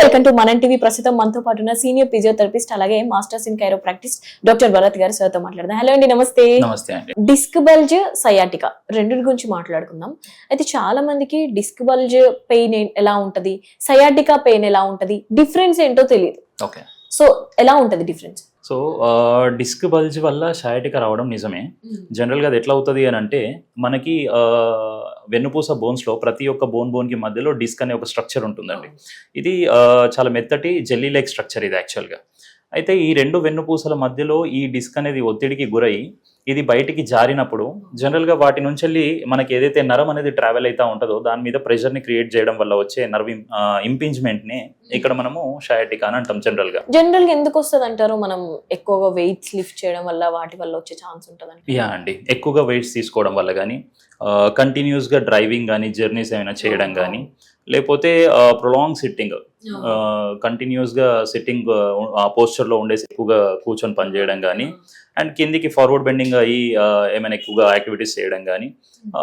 Welcome to Manan TV. ప్రస్తుతం మనతో పాటు ఉన్న సీనియర్ ఫిజియోథెరపిస్ట్ అలాగే masters in chiro practice doctor Bharat గారు సార్తో మాట్లాడదాం. హలో అండి నమస్తే. నమస్తే అండి. డిస్క్ బల్జ్ సయాటికా రెండింటి గురించి మాట్లాడుకుందాం. అయితే చాలా మందికి డిస్క్ బల్జ్ పెయిన్ ఎలా ఉంటది? సయాటికా పెయిన్ ఎలా ఉంటది? డిఫరెన్స్ ఏంటో తెలియదు ఓకే. సో ఎలా ఉంటది డిఫరెన్స్? సో డిస్క్ బల్జ్ వల్ల షాయటిక రావడం నిజమే. జనరల్గా అది ఎట్లా అవుతుంది అని అంటే మనకి వెన్నుపూస బోన్స్లో ప్రతి ఒక్క బోన్ బోన్కి మధ్యలో డిస్క్ అనే ఒక స్ట్రక్చర్ ఉంటుందండి. ఇది చాలా మెత్తటి జెల్లీ లైక్ స్ట్రక్చర్ ఇది యాక్చువల్గా అయితే ఈ రెండు వెన్నుపూసల మధ్యలో ఈ డిస్క్ అనేది ఒత్తిడికి గురై ఇది బయటికి జారినప్పుడు జనరల్గా వాటి నుంచి వెళ్ళి మనకి ఏదైతే నరం అనేది ట్రావెల్ అవుతా ఉంటుందో దాని మీద ప్రెషర్ని క్రియేట్ చేయడం వల్ల వచ్చే నర్వ్ ఇంపింజ్మెంట్ని ఇక్కడ మనము షాయటికా అని అంటాం జనరల్గా జనరల్గా ఎందుకు వస్తుంది అంటారు? మనం ఎక్కువగా వెయిట్స్ లిఫ్ట్ చేయడం వల్ల వాటి వల్ల వచ్చే ఛాన్స్ ఉంటది యా అండి. ఎక్కువగా వెయిట్స్ తీసుకోవడం వల్ల కానీ కంటిన్యూస్గా డ్రైవింగ్ కానీ జర్నీస్ ఏమైనా చేయడం కానీ లేకపోతే ప్రొలాంగ్ సిట్టింగ్ కంటిన్యూస్గా సిట్టింగ్ ఆ పోస్చర్లో ఉండేసి ఎక్కువగా కూర్చొని పనిచేయడం కానీ అండ్ కిందికి ఫార్వర్డ్ బెండింగ్ అయ్యి ఏమైనా ఎక్కువగా యాక్టివిటీస్ చేయడం కానీ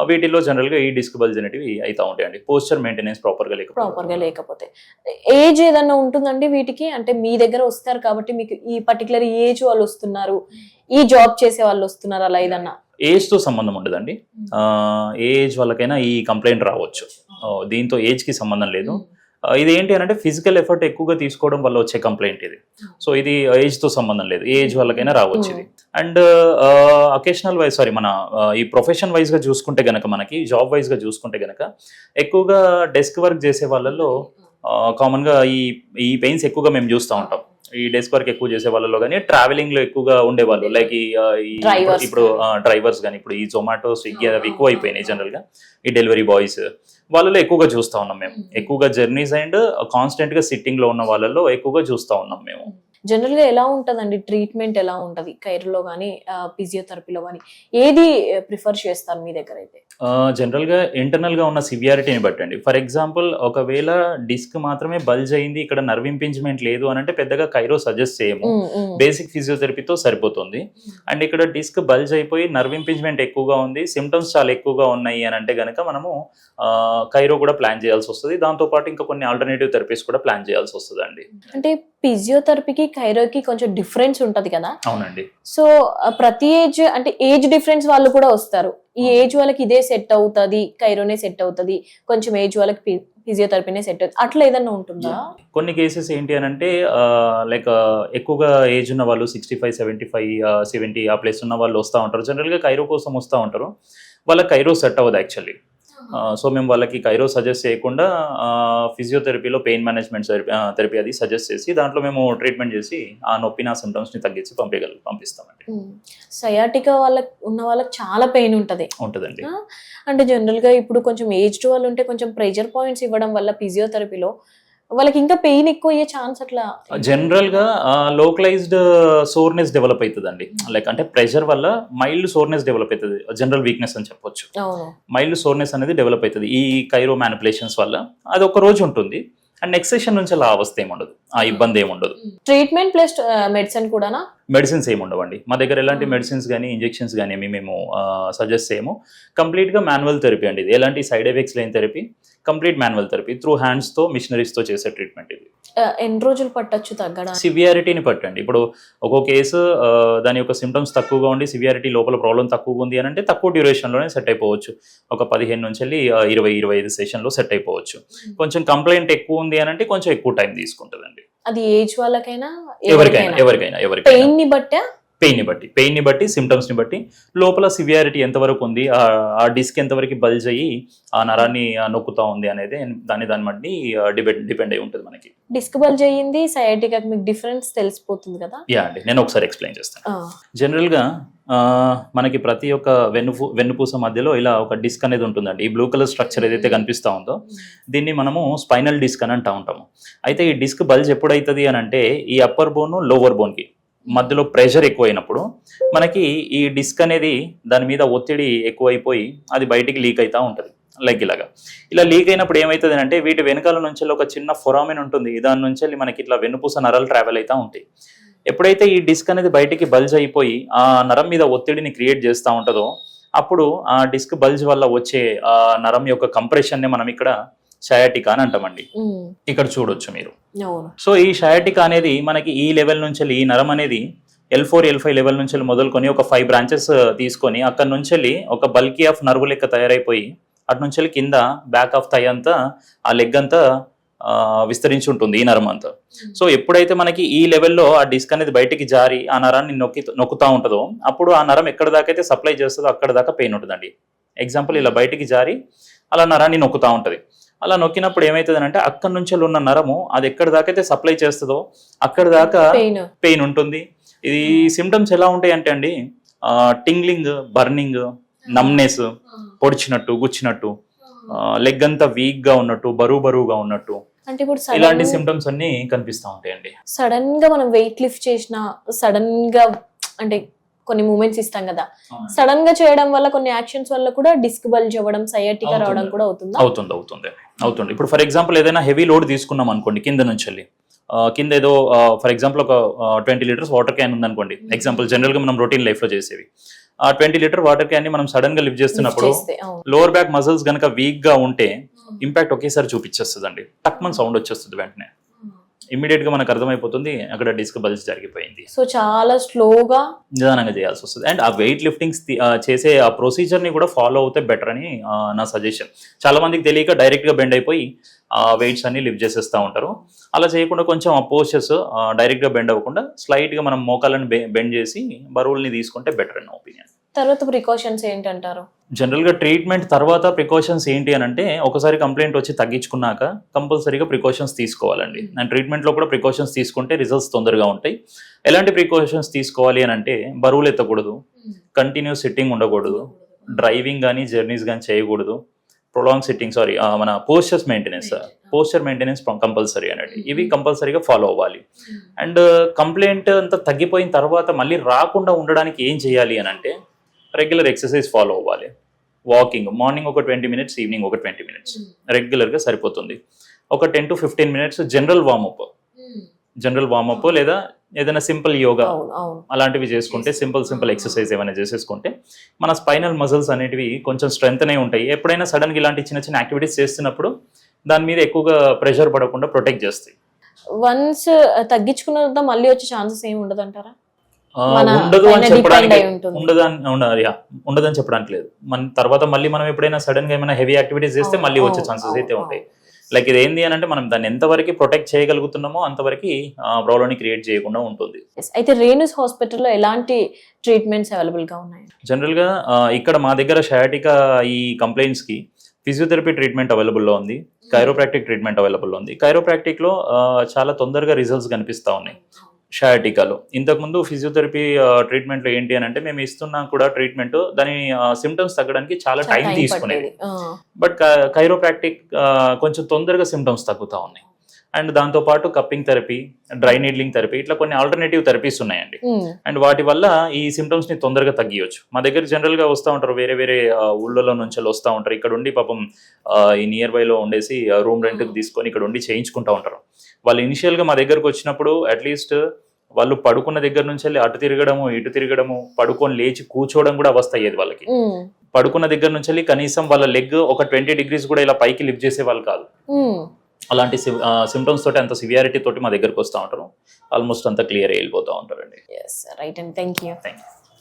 వీటిల్లో జనరల్గా ఈ డిస్క్ బల్జ్ అనేటివి అవుతూ ఉంటాయండి. పోస్చర్ మెయింటెనెన్స్ ప్రాపర్గా ప్రాపర్గా లేకపోతే. లేకపోతే. ఏజ్ ఏదన్నా ఉంటుందండి వీటికి? అంటే మీ దగ్గర వస్తారు కాబట్టి మీకు ఈ పర్టికులర్ ఏజ్ వాళ్ళు వస్తున్నారు. ఈ జాబ్ చేసే వాళ్ళు వస్తున్నారు అలా ఏదన్నా? ఏజ్తో సంబంధం ఉండదండి. ఏ ఏజ్ వాళ్ళకైనా ఈ కంప్లైంట్ రావచ్చు. దీంతో ఏజ్కి సంబంధం లేదు. ఇది ఏంటి అని అంటే ఫిజికల్ ఎఫర్ట్ ఎక్కువగా తీసుకోవడం వల్ల వచ్చే కంప్లైంట్ ఇది. సో ఇది ఏజ్తో సంబంధం లేదు. ఏజ్ వాళ్ళకైనా రావచ్చు ఇది. అండ్ అకేషనల్ వైజ్ సారీ మన ఈ ప్రొఫెషన్ వైజ్గా చూసుకుంటే గనక మనకి జాబ్ వైజ్గా చూసుకుంటే గనక ఎక్కువగా డెస్క్ వర్క్ చేసే వాళ్ళలో కామన్గా ఈ ఈ పెయిన్స్ ఎక్కువగా మేము చూస్తూ ఉంటాం. ఈ డెస్క్ వర్క్ ఎక్కువ చేసే వాళ్ళలో కానీ ట్రావెలింగ్లో ఎక్కువగా ఉండేవాళ్ళు. లైక్ ఈ. ఇప్పుడు డ్రైవర్స్ కానీ ఇప్పుడు ఈ జొమాటో స్విగ్గీ అవి ఎక్కువ అయిపోయినాయి జనరల్గా. ఈ డెలివరీ బాయ్స్ వాళ్ళలో ఎక్కువగా చూస్తా ఉన్నాం మేము. ఎక్కువగా జర్నీస్ అండ్ కాన్స్టెంట్గా సిట్టింగ్లో ఉన్న వాళ్ళలో ఎక్కువగా చూస్తా ఉన్నాం మేము. జనరల్గా ఎలా ఉంటదండి? ట్రీట్మెంట్ ఎలా ఉంటది? కైరులో కానీ ఫిజియోథెరపీలో కానీ ఏది ప్రిఫర్ చేస్తారు మీ దగ్గర అయితే? జనరల్గా ఇంటర్నల్గా ఉన్న సివియారిటీని బట్టండి. ఫర్ ఎగ్జాంపుల్ ఒకవేళ డిస్క్ మాత్రమే బల్జ్ అయింది ఇక్కడ నర్వ్ ఇంపింజ్మెంట్ లేదు అని అంటే పెద్దగా కైరో సజెస్ట్ చేయము. బేసిక్ ఫిజియోథెరపీతో సరిపోతుంది. అండ్ ఇక్కడ డిస్క్ బల్జ్ అయిపోయి నర్వ్ ఇంపింజ్మెంట్ ఎక్కువగా ఉంది సిమ్టమ్స్ చాలా ఎక్కువగా ఉన్నాయి అని అంటే గనక మనము కైరో కూడా ప్లాన్ చేయాల్సి వస్తుంది. దాంతో పాటు ఇంకా కొన్ని ఆల్టర్నేటివ్ థెరపీస్ కూడా ప్లాన్ చేయాల్సి వస్తుంది అండి అంటే ఫిజియోథెరపీకి కైరోకి కొంచెం డిఫరెన్స్ ఉంటది కదా? అవునండి. సో ప్రతి ఏజ్ అంటే ఏజ్ డిఫరెన్స్ వాళ్ళు కూడా వస్తారు. ఈ ఏజ్ వాళ్ళకి ఇదే సెట్ అవుతది కైరోనే సెట్ అవుతది. కొంచెం ఏజ్ వాళ్ళకి ఫిజియోథెరపీనే సెట్ అవుతుంది. అట్లా ఏదన్నా ఉంటుందా? కొన్ని కేసెస్ ఏంటి అని అంటే లైక్ ఎక్కువగా ఏజ్ ఉన్న వాళ్ళు sixty five seventy five seventy ఆ ప్లేస్ ఉన్న వాళ్ళు వస్తూ ఉంటారు. జనరల్గా కైరో కోసం వస్తూ ఉంటారు. వాళ్ళకి కైరో సెట్ అవ్వదు యాక్చువల్లీ సో మేము వాళ్ళకి కైరో సజెస్ట్ చేయకుండా ఫిజియోథెరపీలో పెయిన్ మేనేజ్మెంట్ థెరపీ అది సజెస్ట్ చేసి దాంట్లో మేము ట్రీట్మెంట్ చేసి ఆ నొప్పి నా సిమ్టమ్స్ని తగ్గించి పంపించగల పంపిస్తామండి. సయాటికా వాళ్ళకి ఉన్న వాళ్ళకి చాలా పెయిన్ ఉంటది. ఉంటుందండి. అంటే జనరల్గా ఇప్పుడు కొంచెం ఏజ్డ్ వాళ్ళు ఉంటే కొంచెం ప్రెజర్ పాయింట్స్ ఇవ్వడం వల్ల ఫిజియోథెరపీలో వాళ్ళకి ఇంకా పెయిన్ ఎక్కువ అయ్యే ఛాన్స్ అట్లా జనరల్గా లోకలైజ్డ్ సోర్నెస్ డెవలప్ అవుతుందండి లైక్ అంటే ప్రెషర్ వల్ల మైల్డ్ సోర్నెస్ డెవలప్ అవుతుంది జనరల్ వీక్నెస్ అని చెప్పొచ్చు. మైల్డ్ సోర్నెస్ అనేది డెవలప్ అవుతుంది ఈ కైరో మ్యానిపులేషన్స్ వల్ల అది ఒక రోజు ఉంటుంది. అండ్ నెక్స్ట్ సెషన్ నుంచి అలా అవస్థ ఏమి ఉండదు ఆ. ఇబ్బంది ఏమి ఉండదు ట్రీట్మెంట్ ప్లస్ మెడిసిన్ కూడానా? మెడిసిన్స్ ఏమి ఉండవండి. మా దగ్గర ఎలాంటి. మెడిసిన్స్ కానీ ఇంజెక్షన్స్ కానీ ఏమి మేము సజెస్ట్ చేయము. కంప్లీట్గా మాన్యువల్ థెరపీ అండి ఇది. ఎలాంటి సైడ్ ఎఫెక్ట్స్ లేని therapy complete manual therapy through హ్యాండ్స్తో మిషనరీస్తో చేసే ట్రీట్మెంట్ ఇది. ఎన్ని రోజులు పట్టొచ్చు తగ్గడానికి? సివియారిటీని పట్టండి. ఇప్పుడు ఒక్కో కేసు దాని యొక్క సిమ్టమ్స్ తక్కువగా ఉండి సివియారిటీ లోపల ప్రాబ్లం తక్కువగా ఉంది అని అంటే తక్కువ డ్యూరేషన్లోనే సెట్ అయిపోవచ్చు. ఒక పదిహేను నుంచి వెళ్ళి ఇరవై ఇరవై ఐదు సెషన్లో సెట్ అయిపోవచ్చు. కొంచెం కంప్లైంట్ ఎక్కువ ఉంది అని అంటే కొంచెం ఎక్కువ టైం తీసుకుంటుందండి. అది ఏజ్ వాళ్ళకైనా ఎవరికైనా ఎవరికైనా. ఎవరికైనా పెయిన్ని బట్టే పెయిన్ని బట్టి పెయిన్ని బట్టి సిమ్టమ్స్ని బట్టి లోపల సివియారిటీ ఎంతవరకు ఉంది ఆ- డిస్క్ ఎంతవరకు బల్జ్ అయ్యి ఆ నరాన్ని నొక్కుతా ఉంది అనేది దాన్ని దాన్ని బట్టి డిపెండ్ డిపెండ్ అయి ఉంటుంది మనకి. డిస్క్ బల్జ్ అయ్యింది సయాటికా మీకు డిఫరెన్స్ తెలిసిపోతుంది కదా? యా అండి నేను ఒకసారి ఎక్స్ప్లెయిన్ చేస్తాను. జనరల్గా మనకి ప్రతి ఒక్క వెన్నుపూ వెన్నుపూస మధ్యలో ఇలా ఒక డిస్క్ అనేది ఉంటుందండి. ఈ బ్లూ కలర్ స్ట్రక్చర్ ఏదైతే కనిపిస్తూ ఉందో దీన్ని మనము స్పైనల్ డిస్క్ అని అంటా ఉంటాము. అయితే ఈ డిస్క్ బల్జ్ ఎప్పుడైతుంది అని అంటే ఈ అప్పర్ బోన్ లోవర్ బోన్కి మధ్యలో ప్రెషర్ ఎక్కువైనప్పుడు మనకి ఈ డిస్క్ అనేది దాని మీద ఒత్తిడి ఎక్కువైపోయి అది బయటికి లీక్ అవుతూ ఉంటుంది. లైక్ ఇలాగా. ఇలా లీక్ అయినప్పుడు ఏమవుతుంది అంటే వీటి వెనకాల నుంచి ఒక చిన్న ఫొరామిన్ ఉంటుంది. దాని నుంచి వెళ్ళి మనకి ఇట్లా వెనుపూస నరాలు ట్రావెల్ అవుతూ ఉంటాయి. ఎప్పుడైతే ఈ డిస్క్ అనేది బయటికి బల్జ్ అయిపోయి ఆ నరం మీద ఒత్తిడిని క్రియేట్ చేస్తూ ఉంటుందో అప్పుడు ఆ డిస్క్ బల్జ్ వల్ల వచ్చే ఆ నరం యొక్క కంప్రెషన్ని మనం ఇక్కడ షయాటికా అని అంటామండి. ఇక్కడ చూడొచ్చు మీరు. సో ఈ షయాటికా అనేది మనకి ఈ లెవెల్ నుంచి ఈ నరం అనేది L four L five level నుంచి మొదలుకొని ఒక ఫైవ్ బ్రాంచెస్ తీసుకొని అక్కడ నుంచి ఒక బల్కీ ఆఫ్ నర్వ్ లెక్క తయారైపోయి అటు నుంచి కింద బ్యాక్ ఆఫ్ థై అంతా ఆ లెగ్ అంతా విస్తరించి ఉంటుంది ఈ నరం అంతా. సో ఎప్పుడైతే మనకి ఈ లెవెల్లో ఆ డిస్క్ అనేది బయటికి జారి ఆ నరాన్ని నొక్కి నొక్కుతా ఉంటుందో అప్పుడు ఆ నరం ఎక్కడ దాకా అయితే సప్లై చేస్తుందో అక్కడ దాకా పెయిన్ ఉంటుందండి. ఎగ్జాంపుల్ ఇలా బయటికి జారి అలా నరాన్ని నొక్కుతా ఉంటుంది. అలా నొక్కినప్పుడు ఏమవుతుంది అంటే అక్కడ నుంచి ఉన్న నరము అది ఎక్కడ దాకా అయితే సప్లై చేస్తుందో అక్కడ దాకా పెయిన్. ఉంటుంది. ఇది సిమ్టమ్స్ ఎలా ఉంటాయి అంటే అండి టింగ్లింగ్ బర్నింగ్ నమ్నెస్ పొడిచినట్టు గుచ్చినట్టు లెగ్ అంతా వీక్గా ఉన్నట్టు బరువు బరువుగా ఉన్నట్టు అంటే ఇప్పుడు ఇలాంటి సిమ్టమ్స్ అన్ని కనిపిస్తూ ఉంటాయండి. సడన్గా మనం వెయిట్ లిఫ్ట్ చేసిన సడన్గా అంటే కొన్ని మూమెంట్స్ ఇస్తాం కదా. సడన్గా చేయడం వల్ల కొన్ని యాక్షన్స్ వల్ల కూడా డిస్క్ బల్జ్ అవ్వడం సయాటికా. రావడం కూడా అవుతుందా? అవుతుంది అవుతుంది అవుతుంది. ఇప్పుడు ఫర్ ఎగ్జాంపుల్ ఏదైనా హెవీ లోడ్ తీసుకున్నాం అనుకోండి కింద నుంచి వెళ్ళి. కింద ఏదో ఫర్ ఎగ్జాంపుల్ ఒక ట్వంటీ లీటర్స్ వాటర్ క్యాన్ ఉందనుకోండి. ఎగ్జాంపుల్ జనరల్గా మనం రొటీన్ లైఫ్లో చేసేవి. ఆ ట్వంటీ లీటర్ వాటర్ క్యాన్ని మనం సడన్గా లిఫ్ట్ చేస్తున్నప్పుడు. లోవర్ బ్యాక్ మజిల్స్ గనక వీక్గా ఉంటే ఇంపాక్ట్ ఒకేసారి చూపించేస్తుందండి. టక్ మన సౌండ్ వచ్చేస్తుంది వెంటనే. ఇమ్మీడియట్గా మనకు అర్థమైపోతుంది అక్కడ డిస్క్ బల్జ్ జరిగిపోయింది. సో చాలా స్లోగా నిదానంగా చేయాల్సి వస్తుంది. అండ్ ఆ వెయిట్ లిఫ్టింగ్స్ చేసే ఆ ప్రొసీజర్ని కూడా ఫాలో అవుతే బెటర్ అని నా సజెషన్. చాలా మందికి తెలియక డైరెక్ట్గా బెండ్ అయిపోయి ఆ వెయిట్స్ అన్ని లిఫ్ట్ చేసేస్తూ ఉంటారు. అలా చేయకుండా కొంచెం ఆ పోస్టర్స్ డైరెక్ట్గా బెండ్ అవ్వకుండా స్లైట్గా మనం మోకాలను బెండ్ చేసి బరువుల్ని తీసుకుంటే బెటర్ అని ఒపీనియన్. తర్వాత ప్రికాషన్స్ ఏంటంటారు? జనరల్గా ట్రీట్మెంట్ తర్వాత ప్రికాషన్స్ ఏంటి అని అంటే ఒకసారి కంప్లైంట్ వచ్చి తగ్గించుకున్నాక కంపల్సరీగా ప్రికాషన్స్ తీసుకోవాలండి. అండ్ ట్రీట్మెంట్లో కూడా ప్రికాషన్స్ తీసుకుంటే రిజల్ట్స్ తొందరగా ఉంటాయి. ఎలాంటి ప్రికాషన్స్ తీసుకోవాలి అని అంటే బరువులు ఎత్తకూడదు కంటిన్యూస్ సిట్టింగ్ ఉండకూడదు డ్రైవింగ్ కానీ జర్నీస్ కానీ చేయకూడదు ప్రొలాంగ్ సిట్టింగ్ సారీ మన postures maintenance posture maintenance compulsory అనేది ఇవి కంపల్సరీగా ఫాలో అవ్వాలి. అండ్ కంప్లైంట్ అంతా తగ్గిపోయిన తర్వాత మళ్ళీ రాకుండా ఉండడానికి ఏం చేయాలి అని అంటే రెగ్యులర్ ఎక్సర్సైజ్ ఫాలో అవ్వాలి. వాకింగ్ మార్నింగ్ ఒక ట్వంటీ మినిట్స్ ఈవినింగ్ ఒక ట్వంటీ మినిట్స్ రెగ్యులర్గా సరిపోతుంది. ఒక ten to fifteen minutes general warmup general warmup లేదా ఏదైనా సింపుల్ యోగా అలాంటివి చేసుకుంటే సింపుల్ సింపుల్ ఎక్సర్సైజ్ ఏమైనా చేసేసుకుంటే మన స్పైనల్ మజిల్స్ అనేటివి కొంచెం స్ట్రెంగ్ అనే ఉంటాయి. ఎప్పుడైనా సడన్గా ఇలాంటి చిన్న చిన్న యాక్టివిటీస్ చేస్తున్నప్పుడు దాని మీద ఎక్కువగా ప్రెషర్ పడకుండా ప్రొటెక్ట్ చేస్తాయి. వన్స్ తగ్గించుకున్న మళ్ళీ వచ్చే ఛాన్సెస్ ఏమి ఉండదు అంటారా ఉండదు అని చెప్పడానికి అయి ఉంటుంది. ఉండదని ఉండ- యా, ఉండదని చెప్పడానికి లేదు. మన తర్వాత మళ్ళీ మనం ఎప్పుడైనా సడన్గా ఏమైనా హెవీ యాక్టివిటీస్ చేస్తే మళ్ళీ వచ్చే ఛాన్సెస్ అయితే ఉంటాయి. లైక్ ఇది ఏంది అని అంటే మనం దాన్ని ఎంతవరకు ప్రొటెక్ట్ చేయగలుగుతున్నామో అంతవరకు ప్రాబ్లమ్ క్రియేట్ చేయకుండా ఉంటుంది. అయితే రేణుస్ హాస్పిటల్లో ఎలాంటి ట్రీట్మెంట్స్ అవైలబుల్గా ఉన్నాయి? జనరల్గా ఇక్కడ మా దగ్గర షయాటికా ఈ కంప్లైంట్స్కి ఫిజియోథెరపీ ట్రీట్మెంట్ అవైలబుల్లో ఉంది. కైరోప్రాక్టిక్ ట్రీట్మెంట్ అవైలబుల్లో ఉంది. కైరోప్రాక్టిక్లో ఆ, చాలా తొందరగా రిజల్ట్స్ కనిపిస్తా ఉన్నాయి. షయాటికాలో ఇంతకుముందు ఫిజియోథెరపీ ట్రీట్మెంట్లో ఏంటి అని అంటే మేము ఇస్తున్నా కూడా ట్రీట్మెంట్ దాని సిమ్టమ్స్ తగ్గడానికి చాలా టైం తీసుకునేది. బట్ కైరోప్రాక్టిక్ కొంచెం తొందరగా సిమ్టమ్స్ తగ్గుతా ఉన్నాయి. అండ్ దాంతో పాటు cupping therapy dry needling therapy ఇట్లా కొన్ని ఆల్టర్నేటివ్ థెరపీస్ ఉన్నాయండి. అండ్ వాటి వల్ల ఈ సిమ్టమ్స్ని తొందరగా తగ్గియొచ్చు. మా దగ్గర జనరల్గా వస్తూ ఉంటారు వేరే వేరే ఊళ్ళలో నుంచి వస్తూ ఉంటారు. ఇక్కడ ఉండి పాపం ఈ నియర్ బై లో ఉండేసి రూమ్ రెంట్ తీసుకొని ఇక్కడ ఉండి చేయించుకుంటా ఉంటారు. వాళ్ళు ఇనిషియల్గా మా దగ్గరకు వచ్చినప్పుడు అట్లీస్ట్ వాళ్ళు పడుకున్న దగ్గర నుంచి వెళ్ళి అటు తిరగడము ఇటు తిరగడము పడుకొని లేచి కూర్చోవడం కూడా అవస్థ అయ్యేది వాళ్ళకి. పడుకున్న దగ్గర నుంచి వెళ్ళి కనీసం వాళ్ళ లెగ్ ఒక ట్వంటీ డిగ్రీస్ కూడా ఇలా పైకి లిఫ్ట్ చేసే వాళ్ళు కాదు. అలాంటి సిమ్టమ్స్ తోటి అంత సివియారిటీ తోటి మా దగ్గరకు వస్తూ ఉంటారు. ఆల్మోస్ట్ అంతా క్లియర్ వెళ్ళిపోతూ ఉంటారండి. Right and thank you thank you